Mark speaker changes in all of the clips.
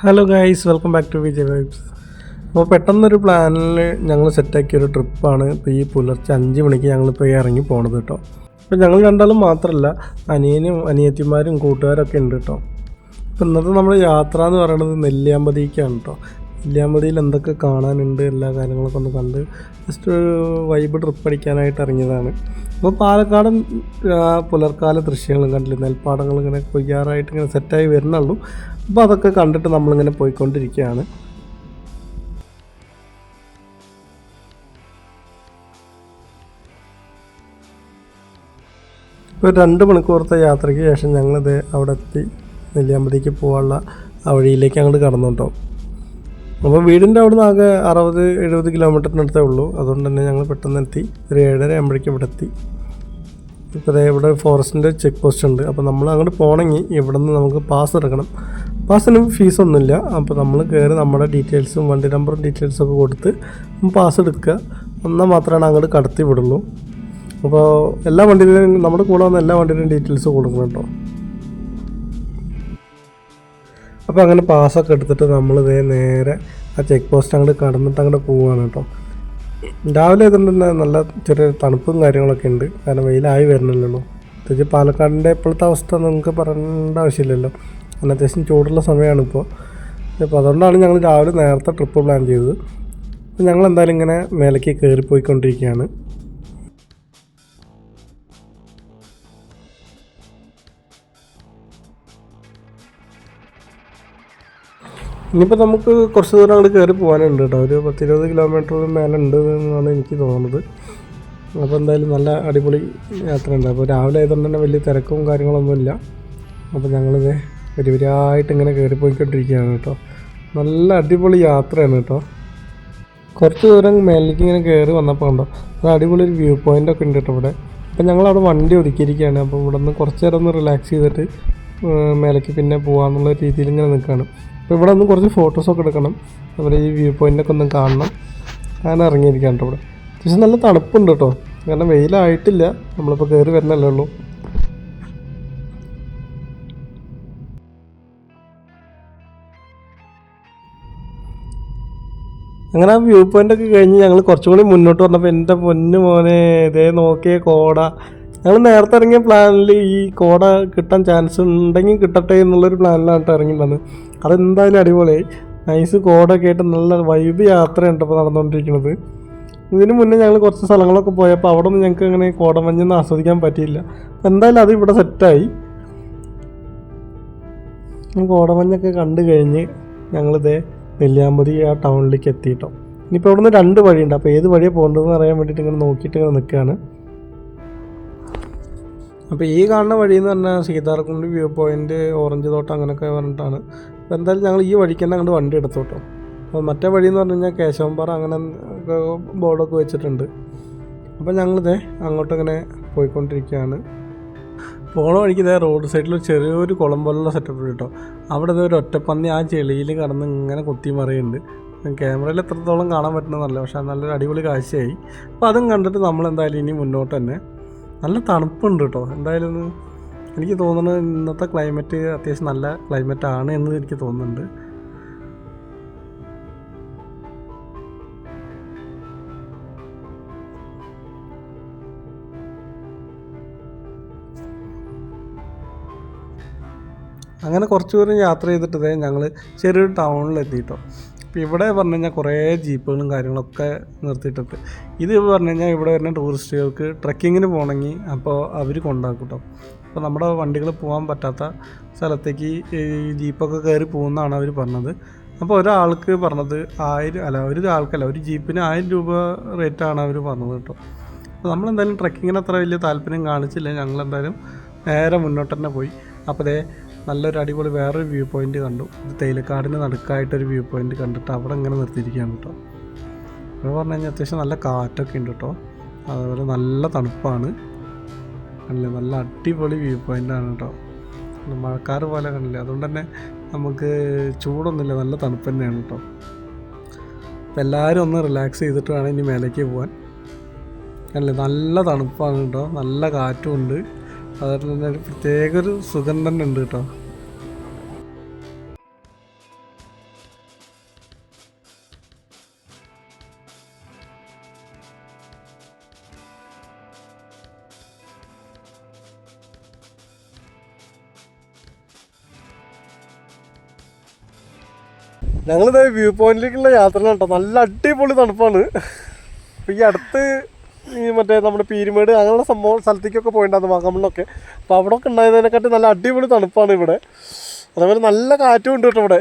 Speaker 1: Hello guys welcome back to Vijay vibes അപ്പോൾ പെട്ടെന്നൊരു പ്ലാനിൽ ഞങ്ങൾ സെറ്റാക്കിയ ഒരു ട്രിപ്പാണ് ഇപ്പോൾ ഈ പുലർച്ചെ അഞ്ച് മണിക്ക് ഞങ്ങളിപ്പോൾ ഇറങ്ങി പോണത് കേട്ടോ. അപ്പോൾ ഞങ്ങൾ രണ്ടാളും മാത്രമല്ല അനിയനും അനിയത്തിമാരും കൂട്ടുകാരൊക്കെ ഉണ്ട് കേട്ടോ. അപ്പോൾ ഇന്നത്തെ നമ്മുടെ യാത്ര എന്ന് പറയുന്നത് നെല്ലിയാമ്പതിക്കാണ് കേട്ടോ. നെല്ലിയാമ്പതിയിൽ എന്തൊക്കെ കാണാനുണ്ട് എല്ലാ കാര്യങ്ങളൊക്കെ ഒന്ന് കണ്ട് ജസ്റ്റ് ഒരു വൈബ് ട്രിപ്പ് അടിക്കാനായിട്ട് ഇറങ്ങിയതാണ്. അപ്പോൾ പാലക്കാടൻ പുലർക്കാല ദൃശ്യങ്ങളും കണ്ടില്ല? നെൽപ്പാടങ്ങൾ ഇങ്ങനെ കൊയ്യാറായിട്ട് ഇങ്ങനെ സെറ്റായി വരുന്നുള്ളൂ. അപ്പോൾ അതൊക്കെ കണ്ടിട്ട് നമ്മളിങ്ങനെ പോയിക്കൊണ്ടിരിക്കുകയാണ്. ഇപ്പോൾ രണ്ട് മണിക്കൂറത്തെ യാത്രയ്ക്ക് ശേഷം ഞങ്ങളിത് അവിടെ എത്തി നെല്ലിയാമ്പതിക്ക് പോകാനുള്ള വഴിയിലേക്ക് അങ്ങോട്ട് കടന്നു കേട്ടോ അപ്പോൾ വീടിന്റെ അവിടെ നിന്ന് ആകെ അറുപത് എഴുപത് കിലോമീറ്ററിനടുത്തേ ഉള്ളൂ. അതുകൊണ്ട് തന്നെ ഞങ്ങൾ പെട്ടെന്ന് എത്തി. ഒരു ഏഴര ആകുമ്പോഴേക്കും ഇവിടെ എത്തി. ഇപ്പോൾ ഇവിടെ ഫോറസ്റ്റിന്റെ ചെക്ക് പോസ്റ്റ് ഉണ്ട്. അപ്പോൾ നമ്മൾ അങ്ങോട്ട് പോകണമെങ്കിൽ ഇവിടെ നിന്ന് നമുക്ക് പാസ് എടുക്കണം. പാസ്സിന് ഫീസൊന്നുമില്ല. അപ്പോൾ നമ്മൾ കയറി നമ്മുടെ ഡീറ്റെയിൽസും വണ്ടി നമ്പറും ഡീറ്റെയിൽസും ഒക്കെ കൊടുത്ത് പാസ് എടുക്കുക. എന്നാൽ മാത്രമാണ് അങ്ങോട്ട് കടത്തി വിടുള്ളൂ. അപ്പോൾ എല്ലാ വണ്ടിയിലും നമ്മുടെ കൂടെ വന്ന എല്ലാ വണ്ടിയിലും ഡീറ്റെയിൽസ് കൊടുക്കണം കേട്ടോ. അപ്പോൾ അങ്ങനെ പാസ്സൊക്കെ എടുത്തിട്ട് നമ്മൾ ഇതേ നേരെ ആ ചെക്ക് പോസ്റ്റ് അങ്ങോട്ട് കടന്നിട്ട് അങ്ങോട്ട് പോവുകയാണ് കേട്ടോ. രാവിലെ ആയതുകൊണ്ട് തന്നെ നല്ല ചെറിയ തണുപ്പും കാര്യങ്ങളൊക്കെ ഉണ്ട്. കാരണം വെയിലായി വരണമല്ലോ പ്രത്യേകിച്ച് പാലക്കാടിന്റെ ഇപ്പോഴത്തെ അവസ്ഥ നിങ്ങൾക്ക് പറയേണ്ട ആവശ്യമില്ലല്ലോ. കാരണം അത്യാവശ്യം ചൂടുള്ള സമയമാണ് ഇപ്പോൾ അപ്പോൾ അതുകൊണ്ടാണ് ഞങ്ങൾ രാവിലെ നേരത്തെ ട്രിപ്പ് പ്ലാൻ ചെയ്തത്. അപ്പോൾ ഞങ്ങൾ എന്തായാലും ഇങ്ങനെ മേലേക്ക് കയറിപ്പോയിക്കൊണ്ടിരിക്കുകയാണ്. ഇനിയിപ്പോൾ നമുക്ക് കുറച്ച് ദൂരം അങ്ങോട്ട് കയറി പോകാനുണ്ട് കേട്ടോ. ഒരു പത്തിരുപത് കിലോമീറ്റർ മേലെ ഉണ്ട് എന്നാണ് എനിക്ക് തോന്നുന്നത്. അപ്പോൾ എന്തായാലും നല്ല അടിപൊളി യാത്രയുണ്ട്. അപ്പോൾ രാവിലെ ആയതുകൊണ്ട് തന്നെ വലിയ തിരക്കും കാര്യങ്ങളൊന്നുമില്ല. അപ്പോൾ ഞങ്ങളിത് വരിവരായിട്ട് ഇങ്ങനെ കയറിപ്പോയിക്കൊണ്ടിരിക്കുകയാണ് കേട്ടോ. നല്ല അടിപൊളി യാത്രയാണ് കേട്ടോ. കുറച്ച് ദൂരം മേലേക്ക് ഇങ്ങനെ കയറി വന്നപ്പോൾ ഉണ്ടോ അത് അടിപൊളി ഒരു വ്യൂ പോയിന്റ് ഒക്കെ ഉണ്ട് കേട്ടോ ഇവിടെ. അപ്പം ഞങ്ങളവിടെ വണ്ടി ഒതുക്കിയിരിക്കുകയാണ്. അപ്പോൾ ഇവിടെ നിന്ന് കുറച്ച് നേരം ഒന്ന് റിലാക്സ് ചെയ്തിട്ട് മേലേക്ക് പിന്നെ പോകാമെന്നുള്ള രീതിയിൽ ഇങ്ങനെ നിൽക്കുകയാണ്. അപ്പോൾ ഇവിടെ ഒന്ന് കുറച്ച് ഫോട്ടോസൊക്കെ എടുക്കണം. അതുപോലെ ഈ വ്യൂ പോയിന്റൊക്കെ ഒന്ന് കാണണം. അങ്ങനെ ഇറങ്ങിയിരിക്കുകയാണ് ഇവിടെ. അത്യാവശ്യം നല്ല തണുപ്പുണ്ട് കേട്ടോ. കാരണം വെയിലായിട്ടില്ല. നമ്മളിപ്പോൾ കയറി വരുന്നല്ലേ ഉള്ളൂ. അങ്ങനെ ആ വ്യൂ പോയിന്റ് ഒക്കെ കഴിഞ്ഞ് ഞങ്ങൾ കുറച്ചും കൂടി മുന്നോട്ട് വന്നപ്പോൾ എന്റെ പൊന്നു മോനെ ഇതേ നോക്കിയ കോട. ഞങ്ങൾ നേരത്തെ ഇറങ്ങിയ പ്ലാനിൽ ഈ കോട കിട്ടാൻ ചാൻസ് ഉണ്ടെങ്കിൽ കിട്ടട്ടെ എന്നുള്ളൊരു പ്ലാനിലാണ് വന്നത്. അതെന്തായാലും അടിപൊളിയായി. നൈസ് കോട ആയിട്ട് നല്ല വൈബ് യാത്രയുണ്ട് ഇപ്പോൾ നടന്നുകൊണ്ടിരിക്കുന്നത് ഇതിന് മുന്നേ ഞങ്ങൾ കുറച്ച് സ്ഥലങ്ങളൊക്കെ പോയപ്പോൾ അവിടെ നിന്ന് ഞങ്ങൾക്ക് അങ്ങനെ കോടമഞ്ഞൊന്നും ആസ്വദിക്കാൻ പറ്റിയില്ല. എന്തായാലും അത് ഇവിടെ സെറ്റായി കോടമഞ്ഞൊക്കെ കണ്ടു കഴിഞ്ഞ് ഞങ്ങളിതേ നെല്ലിയാമ്പതി ആ ടൗണിലേക്ക് എത്തിയിട്ടോ. ഇനിയിപ്പോൾ അവിടെ നിന്ന് രണ്ട് വഴിയുണ്ട്. അപ്പോൾ ഏത് വഴിയാണ് പോകേണ്ടതെന്ന് അറിയാൻ വേണ്ടിയിട്ട് ഇങ്ങനെ നോക്കിയിട്ട് ഇങ്ങനെ നിൽക്കുകയാണ്. അപ്പോൾ ഈ കാണുന്ന വഴി എന്ന് പറഞ്ഞാൽ സീതാർകുണ്ട് വ്യൂ പോയിന്റ് ഓറഞ്ച് തോട്ടം അങ്ങനെയൊക്കെ പറഞ്ഞിട്ടാണ്. അപ്പോൾ എന്തായാലും ഞങ്ങൾ ഈ വഴിക്ക് തന്നെ അങ്ങോട്ട് വണ്ടി എടുത്തു കേട്ടോ അപ്പോൾ മറ്റേ വഴി എന്ന് പറഞ്ഞു കഴിഞ്ഞാൽ കേശവമ്പാറ അങ്ങനെ ബോർഡൊക്കെ വെച്ചിട്ടുണ്ട്. അപ്പോൾ ഞങ്ങളിതേ അങ്ങോട്ടിങ്ങനെ പോയിക്കൊണ്ടിരിക്കുകയാണ്. പോണ വഴിക്ക് റോഡ് സൈഡിൽ ചെറിയൊരു കുളം പോലുള്ള സെറ്റപ്പ് കേട്ടോ അവിടെ ഒരു ഒറ്റപ്പന്നി ആ ചെളിയിൽ കടന്ന് ഇങ്ങനെ കുത്തി മറിയുന്നുണ്ട്. ക്യാമറയിൽ എത്രത്തോളം കാണാൻ പറ്റുന്നതല്ല പക്ഷേ നല്ലൊരു അടിപൊളി കാഴ്ചയായി. അപ്പോൾ അതും കണ്ടിട്ട് നമ്മൾ എന്തായാലും ഇനി മുന്നോട്ട് തന്നെ. നല്ല തണുപ്പുണ്ട് കേട്ടോ എന്തായാലും എനിക്ക് തോന്നുന്നത് ഇന്നത്തെ ക്ലൈമറ്റ് അത്യാവശ്യം നല്ല ക്ലൈമറ്റ് ആണ് എന്ന് എനിക്ക് തോന്നുന്നുണ്ട്. അങ്ങനെ കുറച്ച് ദൂരം യാത്ര ചെയ്തിട്ട് ഇതേ ഞങ്ങൾ ചെറിയൊരു ടൗണിലെത്തിയിട്ടോ. അപ്പോൾ ഇവിടെ പറഞ്ഞു കഴിഞ്ഞാൽ കുറേ ജീപ്പുകളും കാര്യങ്ങളൊക്കെ നിർത്തിയിട്ടുണ്ട്. ഇത് പറഞ്ഞു കഴിഞ്ഞാൽ ഇവിടെ വരുന്ന ടൂറിസ്റ്റുകൾക്ക് ട്രക്കിങ്ങിന് പോകണമെങ്കിൽ അപ്പോൾ അവർ കൊണ്ടാക്കും കേട്ടോ അപ്പോൾ നമ്മുടെ വണ്ടികൾ പോകാൻ പറ്റാത്ത സ്ഥലത്തേക്ക് ഈ ജീപ്പൊക്കെ കയറി പോകുന്നതാണ് അവർ പറഞ്ഞത്. അപ്പോൾ ഒരാൾക്ക് പറഞ്ഞത് ആയിരം അല്ല ഒരു ആൾക്കല്ല ഒരു ജീപ്പിന് ആയിരം രൂപ റേറ്റാണ് അവർ പറഞ്ഞത് കേട്ടോ. അപ്പോൾ നമ്മളെന്തായാലും ട്രക്കിങ്ങിന് അത്ര വലിയ താല്പര്യം കാണിച്ചില്ല. ഞങ്ങളെന്തായാലും നേരെ മുന്നോട്ട് തന്നെ പോയി അപ്പോൾ നല്ലൊരു അടിപൊളി വേറൊരു വ്യൂ പോയിന്റ് കണ്ടു. ഇത് തേയിലക്കാടിന് നടുക്കായിട്ടൊരു വ്യൂ പോയിന്റ് കണ്ടിട്ട് അവിടെ ഇങ്ങനെ നിർത്തിയിരിക്കുകയാണ് കേട്ടോ. അവിടെ പറഞ്ഞു കഴിഞ്ഞാൽ അത്യാവശ്യം നല്ല കാറ്റൊക്കെ ഉണ്ട് കേട്ടോ. അതുപോലെ നല്ല തണുപ്പാണ്. അല്ലേ നല്ല അടിപൊളി വ്യൂ പോയിന്റാണ് കേട്ടോ. മഴക്കാർ പോലെ കണ്ടില്ലേ? അതുകൊണ്ട് തന്നെ നമുക്ക് ചൂടൊന്നുമില്ല നല്ല തണുപ്പ് തന്നെയാണ് കേട്ടോ. അപ്പം എല്ലാവരും ഒന്ന് റിലാക്സ് ചെയ്തിട്ട് വേണം ഇനി മേലേക്ക് പോകാൻ അല്ലേ നല്ല തണുപ്പാണ് കേട്ടോ. നല്ല കാറ്റും ഉണ്ട്. അതുകൊണ്ട് തന്നെ ഒരു പ്രത്യേക ഒരു സുഖം തന്നെ ഉണ്ട് കേട്ടോ.
Speaker 2: ഞങ്ങളിത് വ്യൂ പോയിന്റിലേക്കുള്ള യാത്ര കേട്ടോ. നല്ല അടിപൊളി തണുപ്പാണ്. ഈ അടുത്ത് ഈ മറ്റേ നമ്മുടെ പീരുമേട് അങ്ങനെയുള്ള സംഭവം സ്ഥലത്തേക്കൊക്കെ പോയിട്ടുണ്ടായിരുന്നു വാഗമണ്ണൊക്കെ അപ്പോൾ അവിടെ ഒക്കെ ഉണ്ടായതിനെക്കാട്ടി നല്ല അടിപൊളി തണുപ്പാണ് ഇവിടെ. അതേപോലെ നല്ല കാറ്റും ഉണ്ട് കേട്ടോ ഇവിടെ.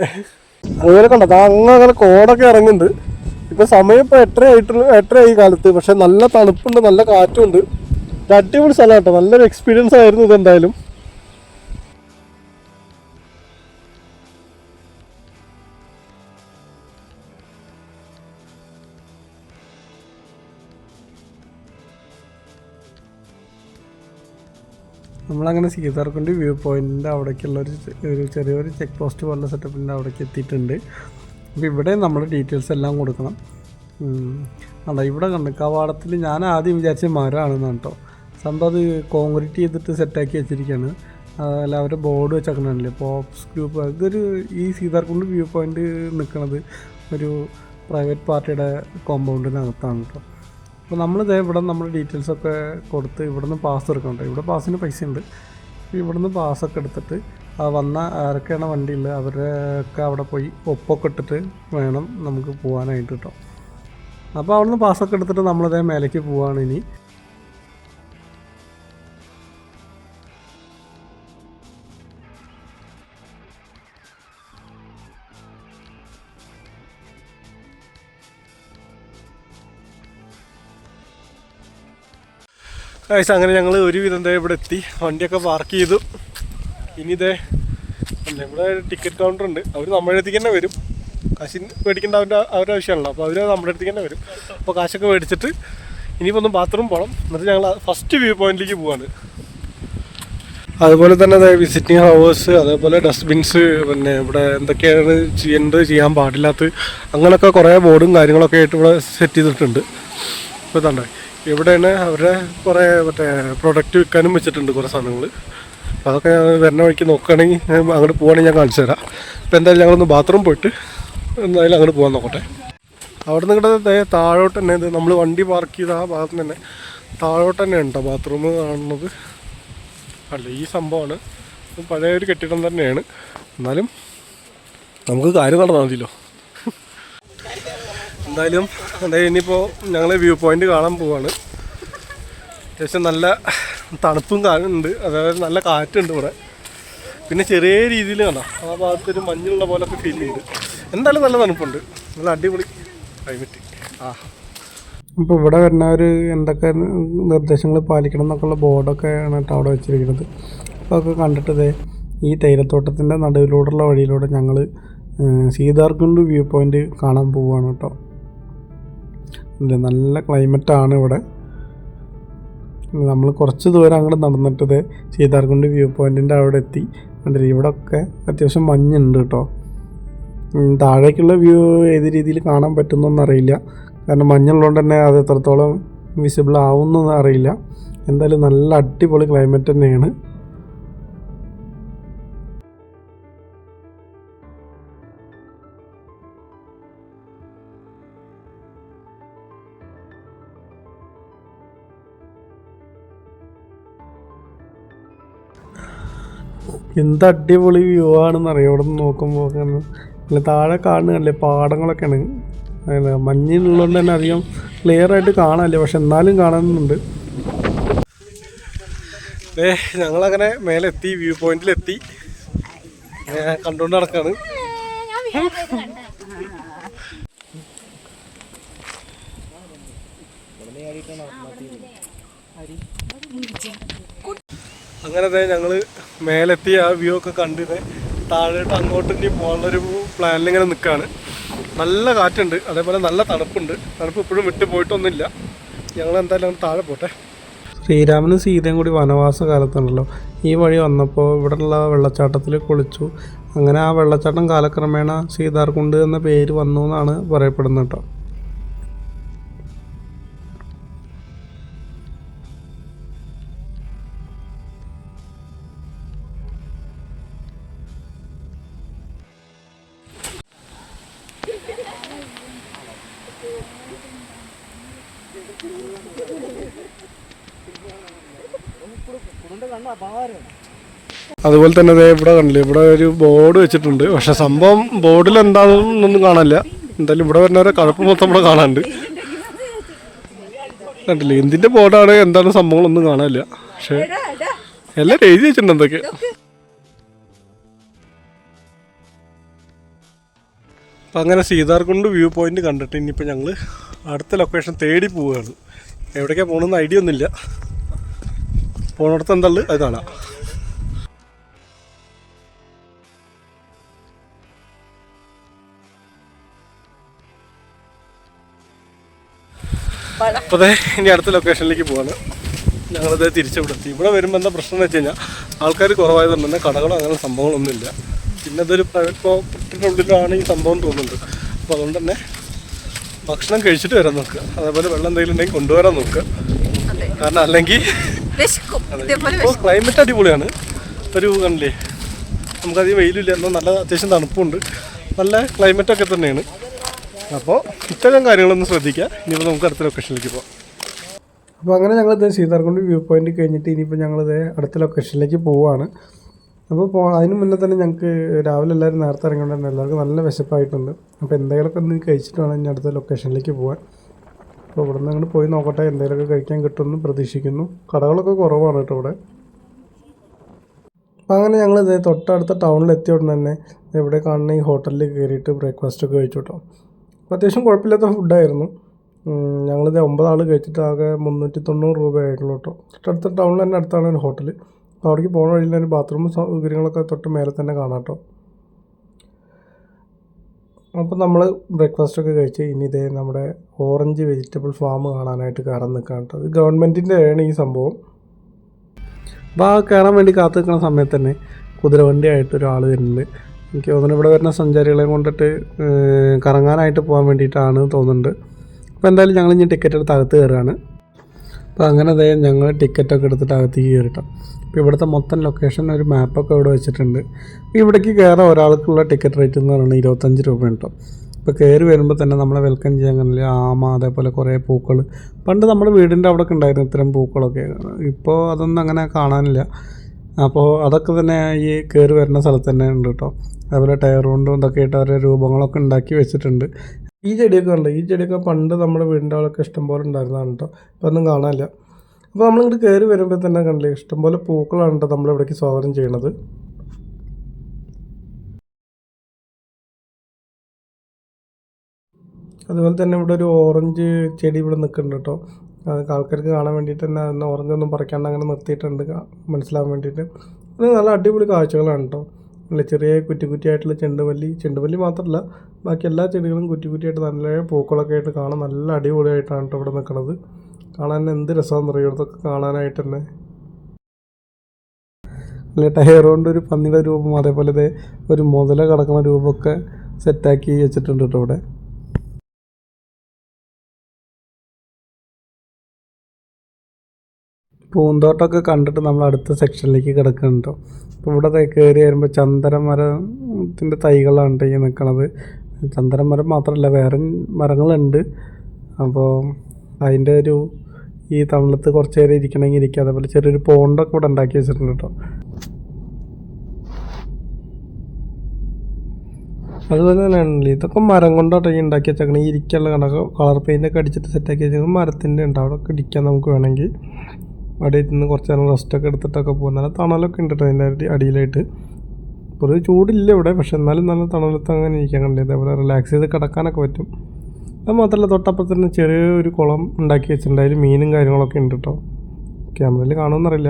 Speaker 2: അതുപോലെ കണ്ടോ ദാ അങ്ങ് അങ്ങനെ കോടൊക്കെ ഇറങ്ങുന്നുണ്ട്. ഇപ്പം സമയം ഇപ്പോൾ എട്ടര ആയിട്ടുള്ള എട്ടര കാലത്ത്. പക്ഷെ നല്ല തണുപ്പുണ്ട് നല്ല കാറ്റും ഉണ്ട്. അടിപൊളി സ്ഥലം കേട്ടോ നല്ലൊരു എക്സ്പീരിയൻസ് ആയിരുന്നു ഇത്
Speaker 1: നമ്മളങ്ങനെ സീതാർക്കുണ്ട് വ്യൂ പോയിന്റിന്റെ അവിടേക്കുള്ള ഒരു ഒരു ചെറിയൊരു ചെക്ക് പോസ്റ്റ് പോലുള്ള സെറ്റപ്പിന്റെ അവിടേക്ക് എത്തിയിട്ടുണ്ട്. അപ്പോൾ ഇവിടെ നമ്മൾ ഡീറ്റെയിൽസ് എല്ലാം കൊടുക്കണം. അതാ ഇവിടെ കണ്ട് കവാടത്തിൽ ഞാൻ ആദ്യം വിചാരിച്ച മരമാണെന്നാണ് കേട്ടോ സംഭവം അത് കോൺക്രീറ്റ് ചെയ്തിട്ട് സെറ്റാക്കി വെച്ചിരിക്കുകയാണ് അല്ല അവർ ബോർഡ് വെച്ചേക്കണല്ലേ പോപ്സ് ഗ്രൂപ്പ് ഇതൊരു ഈ സീതാർക്കുണ്ട് വ്യൂ പോയിന്റ് നിൽക്കുന്നത് ഒരു പ്രൈവറ്റ് പാർട്ടിയുടെ കോമ്പൗണ്ടിനകത്താണ് കേട്ടോ അപ്പോൾ നമ്മളിത് ഇവിടെ നമ്മുടെ ഡീറ്റെയിൽസ് ഒക്കെ കൊടുത്ത് ഇവിടുന്ന് പാസ് എടുക്കുന്നുണ്ട് ഇവിടെ പാസ്സിന് പൈസ ഉണ്ട്. ഇവിടുന്ന് പാസ്സൊക്കെ എടുത്തിട്ട് വന്ന ആരൊക്കെയാണ് വണ്ടിയുള്ളത് അവരൊക്കെ അവിടെ പോയി ഒപ്പൊക്കെ ഇട്ടിട്ട് വേണം നമുക്ക് പോകാനായിട്ട് കേട്ടോ അപ്പോൾ അവിടുന്ന് പാസ്സൊക്കെ എടുത്തിട്ട് നമ്മളിതേ മേലേക്ക് പോവാണ് ഇനി.
Speaker 2: ഗൈസ് അങ്ങനെ ഞങ്ങൾ ഒരുവിധം ദേ ഇവിടെ എത്തി. വണ്ടിയൊക്കെ പാർക്ക് ചെയ്തു. ഇനി ഇതേ ഇവിടെ ടിക്കറ്റ് കൗണ്ടർ ഉണ്ട്. അവർ നമ്മുടെ അടുത്തേക്ക് തന്നെ വരും. കാശിന് മേടിക്കേണ്ട അവരുടെ അവരുടെ ആവശ്യമാണല്ലോ. അപ്പോൾ അവർ നമ്മുടെ അടുത്തേക്ക് തന്നെ വരും. അപ്പോൾ കാശൊക്കെ മേടിച്ചിട്ട് ഇനിയിപ്പോൾ ഒന്ന് ബാത്റൂം പോകണം എന്നിട്ട് ഞങ്ങൾ ഫസ്റ്റ് വ്യൂ പോയിന്റിലേക്ക് പോവാണ്. അതുപോലെ തന്നെ വിസിറ്റിംഗ് ഹവേഴ്സ് അതേപോലെ ഡസ്റ്റ്ബിൻസ് പിന്നെ ഇവിടെ എന്തൊക്കെയാണ് ചെയ്യേണ്ടത് ചെയ്യാൻ പാടില്ലാത്തത് അങ്ങനെയൊക്കെ കുറേ ബോർഡും കാര്യങ്ങളൊക്കെ ആയിട്ട് ഇവിടെ സെറ്റ് ചെയ്തിട്ടുണ്ട്. ഇപ്പോൾ ഇതുണ്ട്. ഇവിടെയാണ് അവരുടെ കുറേ മറ്റേ പ്രൊഡക്റ്റ് വിൽക്കാനും വെച്ചിട്ടുണ്ട് കുറേ സാധനങ്ങൾ അപ്പോൾ അതൊക്കെ ഞാൻ വരുന്ന വഴിക്ക് നോക്കുകയാണെങ്കിൽ അങ്ങോട്ട് പോകുകയാണെങ്കിൽ ഞാൻ കാണിച്ചു തരാം. അപ്പോൾ എന്തായാലും ഞങ്ങളൊന്ന് ബാത്റൂം പോയിട്ട് എന്തായാലും അങ്ങോട്ട് പോകാൻ നോക്കട്ടെ. അവിടെ നിന്ന് ഇങ്ങോട്ട് താഴോട്ട് തന്നെ നമ്മൾ വണ്ടി പാർക്ക് ചെയ്ത ആ ഭാഗത്ത് തന്നെ താഴോട്ട് തന്നെ ഉണ്ടോ ബാത്റൂം കാണുന്നത്. അല്ല ഈ സംഭവമാണ്. പഴയ ഒരു കെട്ടിടം തന്നെയാണ്. എന്നാലും നമുക്ക് കാര്യം നടന്നാൽ മതിയല്ലോ. എന്തായാലും എന്തായാലും ഇനിയിപ്പോൾ ഞങ്ങൾ വ്യൂ പോയിന്റ് കാണാൻ പോവാണ്. അത്യാവശ്യം നല്ല തണുപ്പും കാണുന്നുണ്ട് അതായത് നല്ല കാറ്റുണ്ട് ഇവിടെ. പിന്നെ ചെറിയ രീതിയിൽ കാണാം ആ ഭാഗത്തൊരു മഞ്ഞുള്ള പോലൊക്കെ ഫീൽ ചെയ്ത്. എന്തായാലും നല്ല തണുപ്പുണ്ട്. നല്ല അടിപൊളി ക്ലൈമറ്റ് ആ.
Speaker 1: ഇപ്പോൾ ഇവിടെ വരുന്നവർ എന്തൊക്കെ നിർദ്ദേശങ്ങൾ പാലിക്കണം എന്നൊക്കെയുള്ള ബോർഡൊക്കെയാണ് കേട്ടോ അവിടെ വെച്ചിരിക്കുന്നത്. അപ്പോൾ അതൊക്കെ ദേ ഈ തേയിലത്തോട്ടത്തിന്റെ നടുവിലൂടെയുള്ള വഴിയിലൂടെ ഞങ്ങൾ സീതാർകുണ്ട് വ്യൂ പോയിന്റ് കാണാൻ പോവുകയാണ് കേട്ടോ. ഇല്ല, നല്ല ക്ലൈമറ്റാണ് ഇവിടെ. നമ്മൾ കുറച്ച് ദൂരം അങ്ങോട്ട് നടന്നിട്ടത് സീതാർകുണ്ട് വ്യൂ പോയിന്റിന്റെ അവിടെ എത്തി. കണ്ടില്ല ഇവിടെ ഒക്കെ അത്യാവശ്യം മഞ്ഞുണ്ട് കേട്ടോ. താഴേക്കുള്ള വ്യൂ ഏത് രീതിയിൽ കാണാൻ പറ്റുന്നൊന്നും അറിയില്ല. കാരണം മഞ്ഞുള്ളതുകൊണ്ട് തന്നെ അത് എത്രത്തോളം വിസിബിൾ ആവുന്നൊന്നും അറിയില്ല. എന്തായാലും നല്ല അടിപൊളി ക്ലൈമറ്റ് തന്നെയാണ്. എന്ത് അടിപൊളി വ്യൂ ആണെന്ന് അറിയാം. ഇവിടെ നിന്ന് നോക്കുമ്പോൾ അല്ല താഴെ കാണുകയല്ലേ? പാടങ്ങളൊക്കെയാണ്. അല്ല മഞ്ഞിനുള്ളതുകൊണ്ട് തന്നെ അധികം ക്ലിയർ ആയിട്ട് കാണാനില്ല. പക്ഷെ എന്നാലും കാണുന്നുണ്ട്.
Speaker 2: ഏ ഞങ്ങളങ്ങനെ മേലെ എത്തി വ്യൂ പോയിന്റിലെത്തി കണ്ടുകൊണ്ട് നടക്കാണ്. അങ്ങനെ ഞങ്ങൾ മേലെത്തി ആ വ്യൂ ഒക്കെ കണ്ടിട്ട് താഴോട്ട് അങ്ങോട്ട് ഇനി പോകാനുള്ളൊരു പ്ലാനിൽ ഇങ്ങനെ നിൽക്കുകയാണ് നല്ല കാറ്റുണ്ട്. അതേപോലെ നല്ല തണുപ്പുണ്ട്. തണുപ്പ് ഇപ്പോഴും വിട്ടു പോയിട്ടൊന്നുമില്ല. ഞങ്ങൾ എന്തായാലും അങ്ങ് താഴെ പോട്ടെ.
Speaker 1: ശ്രീരാമനും സീതയും കൂടി വനവാസ കാലത്തുണ്ടല്ലോ. ഈ വഴി വന്നപ്പോൾ ഇവിടെയുള്ള വെള്ളച്ചാട്ടത്തിൽ കുളിച്ചു. അങ്ങനെ ആ വെള്ളച്ചാട്ടം കാലക്രമേണ സീതാർകുണ്ട് എന്ന പേര് വന്നു എന്നാണ് പറയപ്പെടുന്നത് കേട്ടോ.
Speaker 2: അതുപോലെ തന്നെ ദേ ഇവിടെ കണ്ടില്ല ഇവിടെ ഒരു ബോർഡ് വെച്ചിട്ടുണ്ട്. പക്ഷെ സംഭവം ബോർഡിൽ എന്താണെന്നൊന്നും കാണാനില്ല. എന്തായാലും ഇവിടെ വരുന്നവരെ കഴപ്പ് മൊത്തം ഇവിടെ കാണാനുണ്ട്. കണ്ടില്ല എന്തിന്റെ ബോർഡാണ് എന്താണ് സംഭവങ്ങളൊന്നും കാണാനില്ല. പക്ഷെ എല്ലാം എഴുതി വെച്ചിട്ടുണ്ട് എന്തൊക്കെ. അപ്പം അങ്ങനെ സീതാർകുണ്ട് വ്യൂ പോയിന്റ് കണ്ടിട്ട് ഇനിയിപ്പോൾ ഞങ്ങൾ അടുത്ത ലൊക്കേഷൻ തേടി പോവുകയാണ്. എവിടേക്കാണ് പോകണമെന്ന് ഐഡിയ ഒന്നുമില്ല. പോണടത്ത് എന്താ അത് കാണാം. അപ്പോൾ ഇനി അടുത്ത ലൊക്കേഷനിലേക്ക് പോവാണ്. ഞങ്ങളത് തിരിച്ചെവിടെത്തി. ഇവിടെ വരുമ്പോൾ എന്താ പ്രശ്നം എന്ന് വെച്ച് കഴിഞ്ഞാൽ ആൾക്കാർ കുറവായതുകൊണ്ട് തന്നെ കടകളോ അങ്ങനെ സംഭവങ്ങളൊന്നുമില്ല പിന്നെ അതൊരു പ്രൈവറ്റ് പ്രോപ്പർട്ടിയുടെ ഉള്ളിലാണ് ഈ സംഭവം തോന്നുന്നത്. അപ്പോൾ അതുകൊണ്ട് തന്നെ ഭക്ഷണം കഴിച്ചിട്ട് വരാൻ നോക്കുക അതേപോലെ വെള്ളം എന്തെങ്കിലും ഉണ്ടെങ്കിൽ കൊണ്ടുവരാൻ നോക്കുക കാരണം അല്ലെങ്കിൽ ഇപ്പോൾ ക്ലൈമറ്റ് അടിപൊളിയാണ്. ഒരു കണ്ടില്ലേ നമുക്കധികം വെയിലില്ല. എന്നാൽ നല്ല അത്യാവശ്യം തണുപ്പുണ്ട്. നല്ല ക്ലൈമറ്റൊക്കെ തന്നെയാണ്. അപ്പോൾ ഇത്തരം കാര്യങ്ങളൊന്നും ശ്രദ്ധിക്കാം ഇനിയിപ്പോൾ നമുക്ക് അടുത്ത ലൊക്കേഷനിലേക്ക് പോകാം
Speaker 1: അപ്പോൾ അങ്ങനെ ഞങ്ങൾ ഞങ്ങളിത് സീതാർകുണ്ട് വ്യൂ പോയിന്റ് കഴിഞ്ഞിട്ട് ഇനിയിപ്പോൾ ഞങ്ങളിത് അടുത്ത ലൊക്കേഷനിലേക്ക് പോവുകയാണ് അപ്പോൾ പോ അതിന് മുന്നേ തന്നെ ഞങ്ങൾക്ക് രാവിലെ എല്ലാവരും നേരത്തെ ഇറങ്ങിയിട്ടുണ്ടായിരുന്നു എല്ലാവർക്കും നല്ല വിശപ്പായിട്ടുണ്ട്. അപ്പോൾ എന്തെങ്കിലുമൊക്കെ ഒന്ന് കഴിച്ചിട്ട് വേണം ഇനി അടുത്ത ലൊക്കേഷനിലേക്ക് പോകാൻ അപ്പോൾ ഇവിടെ നിന്ന് അങ്ങോട്ട് പോയി നോക്കട്ടെ എന്തെങ്കിലുമൊക്കെ കഴിക്കാൻ കിട്ടുമെന്ന് പ്രതീക്ഷിക്കുന്നു. കടകളൊക്കെ കുറവാണ് കേട്ടോ ഇവിടെ. അപ്പോൾ അങ്ങനെ ഞങ്ങൾ തൊട്ടടുത്ത ടൗണിൽ എത്തിയ ഉടനെ തന്നെ ഇവിടെ കാണുന്ന ഈ ഹോട്ടലിൽ കയറിയിട്ട് ബ്രേക്ക്ഫാസ്റ്റ് ഒക്കെ കഴിച്ചു കേട്ടോ. അത്യാവശ്യം കുഴപ്പമില്ലാത്ത ഫുഡായിരുന്നു. ഞങ്ങളിത് ഒമ്പത് ആൾ കഴിച്ചിട്ട് ആകെ മുന്നൂറ്റി തൊണ്ണൂറ് രൂപയായിട്ടുള്ളൂ കേട്ടോ. തൊട്ടടുത്ത ടൗണിൽ തന്നെ അടുത്താണ് ഒരു ഹോട്ടൽ അപ്പോൾ അവിടേക്ക് പോകുന്ന വഴിയിൽ തന്നെ ബാത്റൂം സൗകര്യങ്ങളൊക്കെ തൊട്ട് മേലെ തന്നെ കാണാം കേട്ടോ. അപ്പോൾ നമ്മൾ ബ്രേക്ക്ഫാസ്റ്റൊക്കെ കഴിച്ച് ഇനി ഇതേ നമ്മുടെ ഓറഞ്ച് വെജിറ്റബിൾ ഫാം കാണാനായിട്ട് കയറാൻ നിൽക്കാം കേട്ടോ. ഇത് ഗവൺമെന്റിന്റെ ആണ് ഈ സംഭവം. അപ്പോൾ ആ കയറാൻ വേണ്ടി കാത്തു നിൽക്കുന്ന സമയത്ത് തന്നെ കുതിരവണ്ടിയായിട്ട് ഒരാൾ വരുന്നുണ്ട്. എനിക്ക് തോന്നുന്നു ഇവിടെ വരുന്ന സഞ്ചാരികളെ കൊണ്ടിട്ട് കറങ്ങാനായിട്ട് പോകാൻ വേണ്ടിയിട്ടാണ് തോന്നുന്നുണ്ട്. അപ്പോൾ എന്തായാലും ഞങ്ങൾ ഇനി ടിക്കറ്റ് എടുത്ത് അകത്ത് കയറുകയാണ്. അപ്പോൾ അങ്ങനെ അതേ ഞങ്ങൾ ടിക്കറ്റൊക്കെ എടുത്തിട്ട് അകത്ത് കയറിട്ടോ. അപ്പോൾ ഇവിടുത്തെ മൊത്തം ലൊക്കേഷൻ ഒരു മാപ്പൊക്കെ ഇവിടെ വെച്ചിട്ടുണ്ട്. ഇവിടേക്ക് കയറാൻ ഒരാൾക്കുള്ള ടിക്കറ്റ് റേറ്റ് എന്ന് പറയുന്നത് ഇരുപത്തഞ്ച് രൂപ കേട്ടോ. ഇപ്പോൾ കയറി വരുമ്പോൾ തന്നെ നമ്മളെ വെൽക്കം ചെയ്യാൻ കണ്ടില്ല ആമ അതേപോലെ കുറേ പൂക്കൾ പണ്ട് നമ്മുടെ വീടിന്റെ അവിടെ ഉണ്ടായിരുന്നു ഇത്തരം പൂക്കളൊക്കെ. ഇപ്പോൾ അതൊന്നും അങ്ങനെ കാണാനില്ല. അപ്പോൾ അതൊക്കെ തന്നെ ഈ കയറി വരുന്ന സ്ഥലത്ത് തന്നെ ഉണ്ട് കേട്ടോ. അതുപോലെ ടയർ കൊണ്ടും ഇതൊക്കെ ആയിട്ട് അവരുടെ രൂപങ്ങളൊക്കെ ഉണ്ടാക്കി വെച്ചിട്ടുണ്ട്. ഈ ചെടിയൊക്കെ ഉണ്ട് ഈ ചെടിയൊക്കെ പണ്ട് നമ്മുടെ വീടിന്റെ അവിടെയൊക്കെ ഇഷ്ടംപോലെ ഉണ്ടായിരുന്നതാണ് കേട്ടോ. ഇപ്പോൾ ഒന്നും കാണാനില്ല. അപ്പോൾ നമ്മളിങ്ങോട്ട് കയറി വരുമ്പോൾ തന്നെ കണ്ടില്ലേ ഇഷ്ടംപോലെ പൂക്കളാണ് കേട്ടോ നമ്മളിവിടേക്ക് സ്വാഗതം ചെയ്യണത്. അതുപോലെ തന്നെ ഇവിടെ ഒരു ഓറഞ്ച് ചെടി ഇവിടെ നിൽക്കുന്നുണ്ട് കേട്ടോ. അത് ആൾക്കാർക്ക് കാണാൻ വേണ്ടിയിട്ട് തന്നെ അതിന് ഓറഞ്ച് ഒന്നും പറിക്കാണ്ട് അങ്ങനെ നിർത്തിയിട്ടുണ്ട് മനസ്സിലാവാൻ വേണ്ടിയിട്ട്. അത് നല്ല അടിപൊളി കാഴ്ചകളാണ് കേട്ടോ. നല്ല ചെറിയ കുറ്റി കുറ്റിയായിട്ടുള്ള ചെണ്ടുമല്ലി. ചെണ്ടുമല്ലി മാത്രമല്ല ബാക്കി എല്ലാ ചെടികളും കുറ്റി കുറ്റിയായിട്ട് നല്ല പൂക്കളൊക്കെ ആയിട്ട് കാണാൻ നല്ല അടിപൊളിയായിട്ടാണ് ഇവിടെ നിൽക്കുന്നത് കാണാൻ എന്ത് രസമാണെന്ന് അറിയോ? ഇതൊക്കെ കാണാനായിട്ട് തന്നെ. അല്ലെ ടയർ കൊണ്ട് ഒരു പന്നിയുടെ രൂപം അതേപോലെ ഒരു മുതല കിടക്കുന്ന രൂപമൊക്കെ സെറ്റാക്കി വെച്ചിട്ടുണ്ട് കേട്ടോ ഇവിടെ. പൂന്തോട്ടമൊക്കെ കണ്ടിട്ട് നമ്മൾ അടുത്ത സെക്ഷനിലേക്ക് കിടക്കുന്നുണ്ടോ. അപ്പോൾ ഇവിടെ കയറി വരുമ്പോൾ ചന്ദനമരത്തിന്റെ തൈകളാണ് ഈ നിൽക്കുന്നത് ചന്ദനമരം മാത്രമല്ല വേറെ മരങ്ങളുണ്ട്. അപ്പോൾ അതിന്റെ ഒരു ഈ തണലത്ത് കുറച്ച് നേരം ഇരിക്കണമെങ്കിൽ ഇരിക്കുക അതേപോലെ ചെറിയൊരു പോണ്ടൊക്കെ ഇവിടെ ഉണ്ടാക്കി വെച്ചിട്ടുണ്ട് കേട്ടോ. അതുപോലെ തന്നെയാണല്ലോ ഇതൊക്കെ മരം കൊണ്ടോട്ടോ ഈ ഉണ്ടാക്കി വെച്ചേക്കണം. ഈ ഇരിക്കാനുള്ള കണക്ക് കളർ പെയിന്റ് ഒക്കെ അടിച്ചിട്ട് സെറ്റാക്കി വെച്ചാൽ മരത്തിന്റെ ഉണ്ട്. അവിടെ ഇരിക്കാൻ നമുക്ക് വേണമെങ്കിൽ. അവിടെ നിന്ന് കുറച്ച് നേരം റെസ്റ്റൊക്കെ എടുത്തിട്ടൊക്കെ പോകും. നല്ല തണലൊക്കെ ഉണ്ട് കേട്ടോ അതിന്റെ അടി- അടിയിലായിട്ട്. ഒരു ചൂടില്ല ഇവിടെ പക്ഷെ എന്നാലും നല്ല തണലത്ത് അങ്ങനെ ഇരിക്കാൻ കണ്ടില്ല? അതേപോലെ റിലാക്സ് ചെയ്ത് കിടക്കാനൊക്കെ പറ്റും. അത് മാത്രമല്ല തൊട്ടപ്പുറത്ത് തന്നെ ചെറിയൊരു കുളം ഉണ്ടാക്കി വെച്ചിട്ടുണ്ട്. അതിൽ മീനും കാര്യങ്ങളൊക്കെ ഉണ്ട് കേട്ടോ ക്യാമറയിൽ കാണുമെന്നറിയില്ല.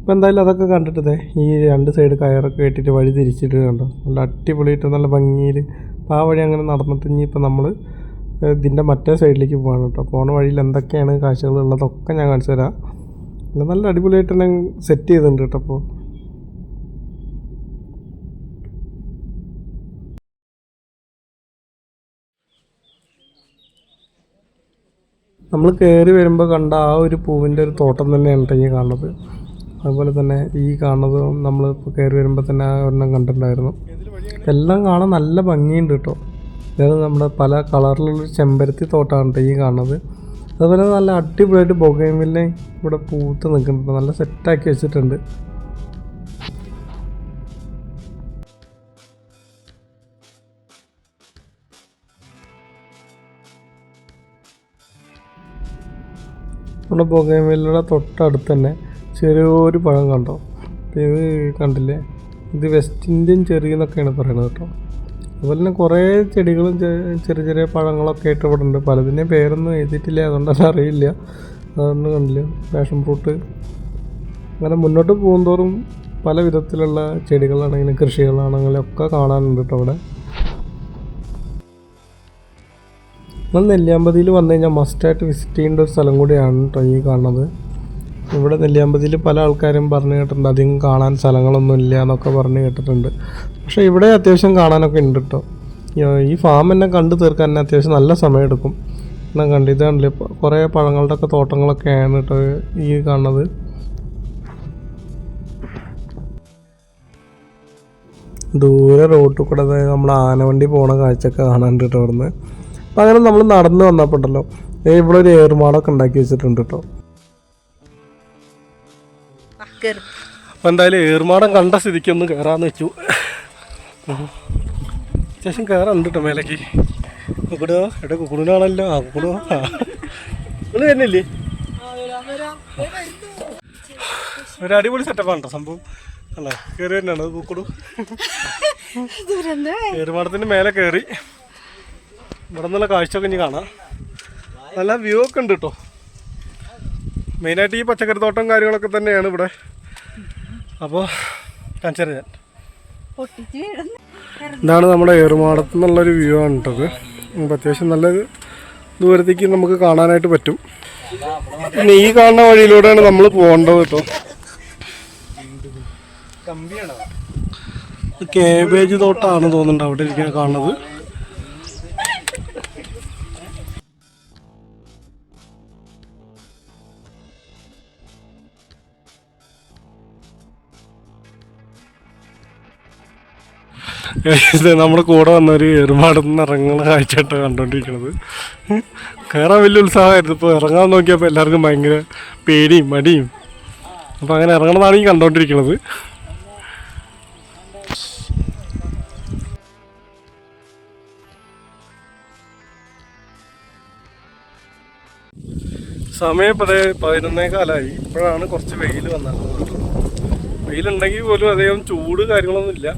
Speaker 1: അപ്പോൾ എന്തായാലും അതൊക്കെ കണ്ടിട്ടതേ ഈ രണ്ട് സൈഡ് കയറൊക്കെ കെട്ടിയിട്ട് വഴി തിരിച്ചിട്ട് കണ്ടോ? നല്ല അടിപൊളിയായിട്ട് നല്ല ഭംഗിയിൽ ആ വഴി അങ്ങനെ നടന്നിട്ട് ഇനിയിപ്പോൾ നമ്മൾ ഇതിന്റെ മറ്റേ സൈഡിലേക്ക് പോകാണ് കേട്ടോ. പോണ വഴിയിൽ എന്തൊക്കെയാണ് കാഴ്ചകൾ ഉള്ളതൊക്കെ ഞാൻ കാണിച്ചു തരാം. നല്ല അടിപൊളിയായിട്ട് തന്നെ സെറ്റ് ചെയ്തിട്ടുണ്ട് കേട്ടോ അപ്പോൾ നമ്മൾ കയറി വരുമ്പോൾ കണ്ട ആ ഒരു പൂവിന്റെ ഒരു തോട്ടം തന്നെയാണ് കേട്ടോ കാണുന്നത്. അതുപോലെ തന്നെ ഈ കാണുന്നത് നമ്മൾ കയറി വരുമ്പോൾ തന്നെ ഒരെണ്ണം കണ്ടിട്ടുണ്ടായിരുന്നു. എല്ലാം കാണാൻ നല്ല ഭംഗിയുണ്ട് കേട്ടോ. ഇതാണ് നമ്മുടെ പല കളറിലുള്ള ചെമ്പരത്തി തോട്ടാണ് ഈ കാണുന്നത്. അതുപോലെ നല്ല അടിപൊളിയായിട്ട് ബൊഗേമിലെ ഇവിടെ പൂത്ത് നിൽക്കുന്നുണ്ട്. നല്ല സെറ്റാക്കി വെച്ചിട്ടുണ്ട്. നമ്മുടെ ബൊഗൈമിലയുടെ തൊട്ടടുത്ത് തന്നെ ചെറിയൊരു പഴം കണ്ടോ? ഇത് കണ്ടില്ലേ? ഇത് വെസ്റ്റ് ഇന്ത്യൻ ചെറിയെന്നൊക്കെയാണ് പറയുന്നത് കേട്ടോ. അതുപോലെ തന്നെ കുറേ ചെടികളും ചെറിയ ചെറിയ പഴങ്ങളൊക്കെ ആയിട്ട് ഇവിടെ ഉണ്ട്. പലതിന്റെയും പേരൊന്നും എഴുതിയിട്ടില്ല അതുകൊണ്ടത് അറിയില്ല. അതുകൊണ്ട് കണ്ടില്ല? പാഷൻ ഫ്രൂട്ട് അങ്ങനെ മുന്നോട്ട് പോകുന്തോറും പല വിധത്തിലുള്ള ചെടികളാണെങ്കിലും കൃഷികളാണെങ്കിലും ഒക്കെ കാണാനുണ്ട് കേട്ടോ അവിടെ നമ്മൾ നെല്ലിയാമ്പതിയിൽ വന്നു കഴിഞ്ഞാൽ മസ്റ്റായിട്ട് വിസിറ്റ് ചെയ്യേണ്ട ഒരു സ്ഥലം കൂടിയാണ് കേട്ടോ ഈ കാണുന്നത്. ഇവിടെ നെല്ലിയാമ്പതിയിൽ പല ആൾക്കാരും പറഞ്ഞു കേട്ടിട്ടുണ്ട് അധികം കാണാൻ സ്ഥലങ്ങളൊന്നും ഇല്ല എന്നൊക്കെ പറഞ്ഞു കേട്ടിട്ടുണ്ട്. പക്ഷേ ഇവിടെ അത്യാവശ്യം കാണാനൊക്കെ ഉണ്ട് കേട്ടോ ഈ- ഫാം തന്നെ കണ്ടു തീർക്കാൻ തന്നെ അത്യാവശ്യം നല്ല സമയമെടുക്കും എന്നാൽ കണ്ടു കുറേ പഴങ്ങളുടെ ഒക്കെ തോട്ടങ്ങളൊക്കെയാണ് കേട്ടോ ഈ കാണുന്നത്. ദൂരെ റോട്ടിൽ കൂടെ നമ്മൾ ആനവണ്ടി പോണ കാഴ്ചയൊക്കെ കാണാനുണ്ട് കേട്ടോ അവിടുന്ന്. അപ്പം അങ്ങനെ നമ്മൾ നടന്ന് വന്നപ്പോണ്ടല്ലോ ഇവിടെ ഒരു ഏറുമാടൊക്കെ ഉണ്ടാക്കി വെച്ചിട്ടുണ്ട് കേട്ടോ.
Speaker 2: അപ്പം എന്തായാലും ഏർമാടം കണ്ട സ്ഥിതിക്ക് ഒന്ന് കയറാന്ന് വെച്ചു. അത്യാവശ്യം കയറാനുണ്ട് കേട്ടോ മേലേക്ക്. കുക്കുടോ എടാ കുക്കുടിനാണല്ലോ. ആ കുക്കുടോ. ആ. നിങ്ങൾ തന്നെയല്ലേ ഒരു അടിപൊളി സെറ്റപ്പാണ് കേട്ടോ സംഭവം. അല്ലേ? കയറി തന്നെയാണ് കുക്കുടു. ഏറുമാടത്തിന്റെ മേലെ കയറി ഇവിടെ നിന്നുള്ള കാഴ്ചയൊക്കെ ഇനി കാണാം. നല്ല വ്യൂ ഒക്കെ ഉണ്ട് കേട്ടോ മെയിനായിട്ട് ഈ പച്ചക്കറി തോട്ടം കാര്യങ്ങളൊക്കെ തന്നെയാണ് ഇവിടെ. അപ്പോൾ കാണിച്ചത് ഞാൻ. ഇതാണ് നമ്മുടെ ഏറുമാടത്തു നിന്നുള്ളൊരു വ്യൂ ആണ് കേട്ടത് നമുക്ക് അത്യാവശ്യം നല്ല ദൂരത്തേക്ക് നമുക്ക് കാണാനായിട്ട് പറ്റും. പിന്നെ ഈ കാണുന്ന വഴിയിലൂടെയാണ് നമ്മൾ പോകേണ്ടത് കേട്ടോ. കേബേജ് തോട്ടമാണ് തോന്നുന്നുണ്ട് അവിടെ ഇരിക്കാൻ കാണുന്നത്. നമ്മുടെ കൂടെ വന്നവർ ഏർമാടുന്ന് ഇറങ്ങുന്ന കാഴ്ചയായിട്ടാണ് കണ്ടോണ്ടിരിക്കണത്. കയറാൻ വലിയ ഉത്സാഹമായിരുന്നു. ഇപ്പോൾ ഇറങ്ങാൻ നോക്കിയപ്പോൾ എല്ലാവർക്കും ഭയങ്കര പേടിയും മടിയും. അപ്പോൾ അങ്ങനെ ഇറങ്ങണതാണ് ഈ കണ്ടോണ്ടിരിക്കുന്നത് സമയം പതേ പതിനൊന്നേ കാലമായി ഇപ്പോഴാണ് കുറച്ച് വെയിൽ വന്നത്. വെയിലുണ്ടെങ്കിൽ പോലും അധികം ചൂട് കാര്യങ്ങളൊന്നും ഇല്ല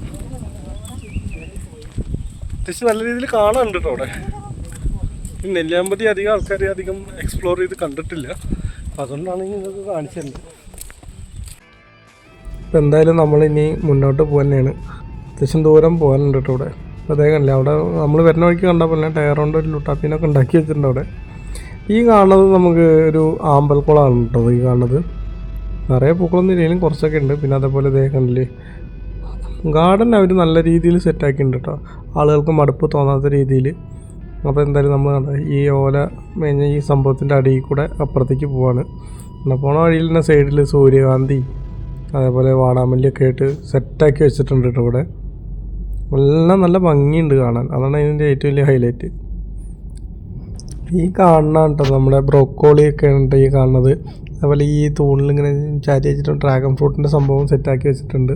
Speaker 2: അത്യാവശ്യം നല്ല രീതിയിൽ കാണാനുണ്ട് അവിടെ. നെല്ലിയാമ്പതി അധികം ആൾക്കാർ അധികം എക്സ്പ്ലോർ ചെയ്ത് കണ്ടിട്ടില്ല. അപ്പം അതുകൊണ്ടാണ് നിങ്ങൾക്ക് കാണിച്ചു തരുന്നത്
Speaker 1: ഇപ്പം എന്തായാലും നമ്മളിനി മുന്നോട്ട് പോകാൻ തന്നെയാണ്. അത്യാവശ്യം ദൂരം പോകാനുണ്ട് കേട്ടോ ഇവിടെ അപ്പോൾ അതേ കണ്ടില്ല അവിടെ നമ്മൾ വരുന്ന വഴിക്ക് കണ്ട പോലെ ടയർ കൊണ്ട് ഒരു ലുട്ടാപ്പീനൊക്കെ ഉണ്ടാക്കി വെച്ചിട്ടുണ്ട് അവിടെ. ഈ കാണുന്നത് നമുക്ക് ഒരു ആമ്പൽക്കുളമാണ് കേട്ടോ ഈ കാണുന്നത്. നിറയെ പൂക്കളൊന്നും ഇല്ലെങ്കിലും കുറച്ചൊക്കെ ഉണ്ട്. പിന്നെ അതേപോലെ ഇതേ കണ്ടില്ലേ ഗാർഡൻ അവർ നല്ല രീതിയിൽ സെറ്റാക്കിയിട്ടുണ്ട് കേട്ടോ ആളുകൾക്ക് മടുപ്പ് തോന്നാത്ത രീതിയിൽ. അപ്പോൾ എന്തായാലും നമ്മൾ ഈ ഓല മേഞ്ഞ ഈ സംഭവത്തിന്റെ അടിയിൽ കൂടെ അപ്പുറത്തേക്ക് പോവാണ്. എന്നാൽ പോണ വഴിയിൽ തന്നെ സൈഡിൽ സൂര്യകാന്തി അതേപോലെ വാടാമല്ലിയൊക്കെ ആയിട്ട് സെറ്റാക്കി വെച്ചിട്ടുണ്ട് കേട്ടോ ഇവിടെ. എല്ലാം നല്ല ഭംഗിയുണ്ട് കാണാൻ. അതാണ് ഇതിന്റെ ഏറ്റവും വലിയ ഹൈലൈറ്റ് ഈ കാണുന്ന കേട്ടോ നമ്മുടെ ബ്രോക്കോളി ഒക്കെ ഉണ്ട് ഈ കാണുന്നത്. അതുപോലെ ഈ തൂണിൽ ഇങ്ങനെ ചാരി വെച്ചിട്ടുണ്ട് ഡ്രാഗൺ ഫ്രൂട്ടിന്റെ സംഭവം സെറ്റാക്കി വെച്ചിട്ടുണ്ട്.